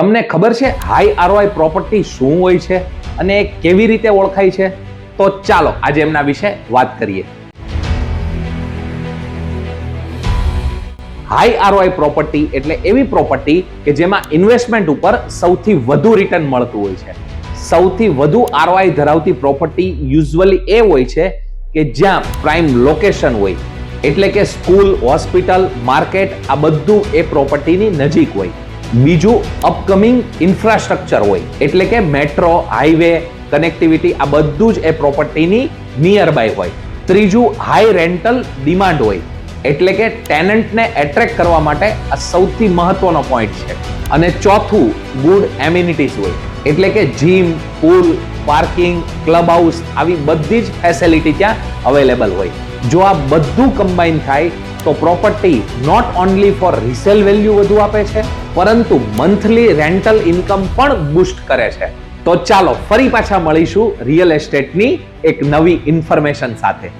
તમને ખબર છે હાઈ આરઓઆઈ પ્રોપર્ટી શું હોય છે અને કેવી રીતે ઓળખાય છે? તો ચાલો આજે એમના વિશે વાત કરીએ. હાઈ આરઓઆઈ પ્રોપર્ટી એટલે એવી પ્રોપર્ટી કે જેમાં ઇન્વેસ્ટમેન્ટ ઉપર સૌથી વધુ રિટર્ન મળતું હોય છે. સૌથી વધુ આરઓઆઈ ધરાવતી પ્રોપર્ટી યુઝવલી એ હોય છે કે જ્યાં પ્રાઇમ લોકેશન હોય. એટલે કે સ્કૂલ હોસ્પિટલ માર્કેટ આ બધું એ પ્રોપર્ટીની નજીક હોય. બીજું અપકમિંગ ઇન્ફ્રાસ્ટ્રક્ચર હોય, એટલે કે મેટ્રો હાઈવે કનેક્ટિવિટી આ બધું જ એ પ્રોપર્ટીની નિયર બાય હોય. ત્રીજું હાઈ રેન્ટલ ડિમાન્ડ હોય, એટલે કે ટેનન્ટને એટ્રેક્ટ કરવા માટે આ સૌથી મહત્વનો પોઈન્ટ છે. અને ચોથું ગુડ એમ્યુનિટીઝ હોય, એટલે કે gym pool parking club house આવી બધી જ ફેસિલિટી ત્યાં અવેલેબલ હોય. જો આ બધું કમ્બાઈન થાય, તો property not only for resale value વધુ આપે છે પરંતુ મંથલી રેન્ટલ ઇન્કમ પણ બુસ્ટ કરે છે. તો ચાલો ફરી પાછા મળીશું રિયલ એસ્ટેટની એક નવી ઇન્ફોર્મેશન સાથે.